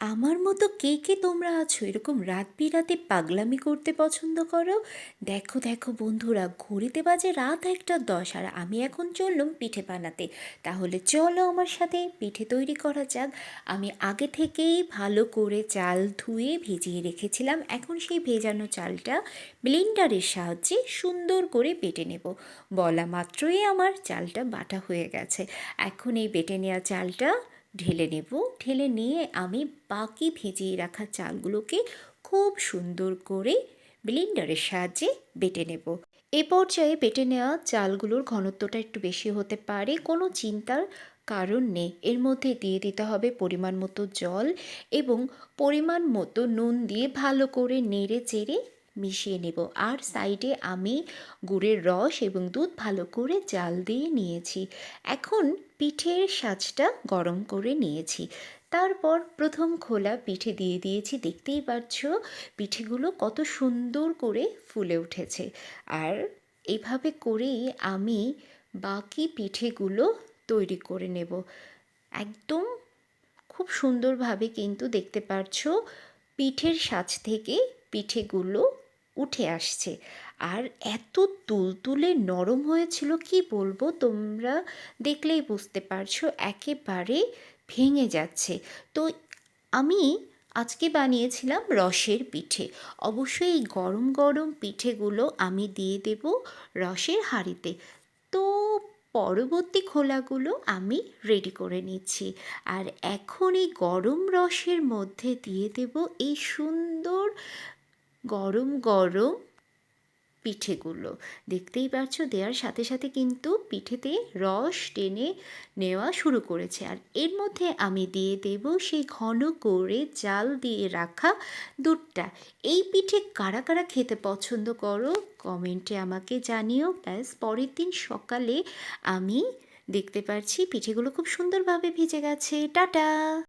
আমার মতো কে কে তোমরা আছো? এরকম রাত বিরাতে পাগলামি করতে পছন্দ করো? দেখো দেখো বন্ধুরা, ঘড়িতে বাজে রাত একটা দশ, আর আমি এখন চললাম পিঠে বানাতে। তাহলে চলো আমার সাথে পিঠে তৈরি করা যাক। আমি আগে থেকেই ভালো করে চাল ধুয়ে ভিজিয়ে রেখেছিলাম। এখন সেই ভেজানো চালটা ব্লেন্ডারের সাহায্যে সুন্দর করে বেটে নেব। বলা মাত্রই আমার চালটা বাটা হয়ে গেছে। এখন এই বেটে নেওয়া চালটা ঢেলে নেব। ঢেলে নিয়ে আমি বাকি ভিজিয়ে রাখা চালগুলোকে খুব সুন্দর করে ব্লেন্ডারের সাহায্যে বেটে নেব। এ পর্যায়ে বেটে নেওয়া চালগুলোর ঘনত্বটা একটু বেশি হতে পারে, কোনো চিন্তার কারণ নেই। এর মধ্যে দিয়ে দিতে হবে পরিমাণ মতো জল এবং পরিমাণ মতো নুন দিয়ে ভালো করে নেড়ে চেড়ে মিশিয়ে নেব। আর সাইডে আমি গুড়ের রস এবং দুধ ভালো করে জাল দিয়ে নিয়েছি। এখন পিঠের সাজটা গরম করে নিয়েছি। তারপর প্রথম খোলা পিঠে দিয়ে দিয়েছি। দেখতেই পাচ্ছ পিঠেগুলো কত সুন্দর করে ফুলে উঠেছে। আর এভাবে করেই আমি বাকি পিঠেগুলো তৈরি করে নেব। একদম খুব সুন্দরভাবে কিন্তু দেখতে পারছ পিঠের সাজ থেকে পিঠেগুলো উঠে আসছে। আর এত তুলতুলে নরম হয়েছিল, কি বলব? তোমরা দেখলেই বুঝতে পারছ, একেবারে ভেঙে যাচ্ছে। তো আমি আজকে বানিয়েছিলাম রসের পিঠে। অবশ্যই এই গরম গরম পিঠেগুলো আমি দিয়ে দেব রসের হাঁড়িতে। তো পরবর্তী খোলাগুলো আমি রেডি করে নিচ্ছি। আর এখন এই গরম রসের মধ্যে দিয়ে দেব এই সুন্দর গরম গরম পিঠেগুলো। দেখতেই পাচ্ছ দেওয়ার সাথে সাথে কিন্তু পিঠেতে রস টেনে নেওয়া শুরু করেছে। আর এর মধ্যে আমি দিয়ে দেব সেই ঘন করে জাল দিয়ে রাখা দুধটা। এই পিঠে কারা কারা খেতে পছন্দ করো, কমেন্টে আমাকে জানিও। ব্যাস, পরের দিন সকালে আমি দেখতে পাচ্ছি পিঠেগুলো খুব সুন্দরভাবে ভিজে গেছে। টাটা!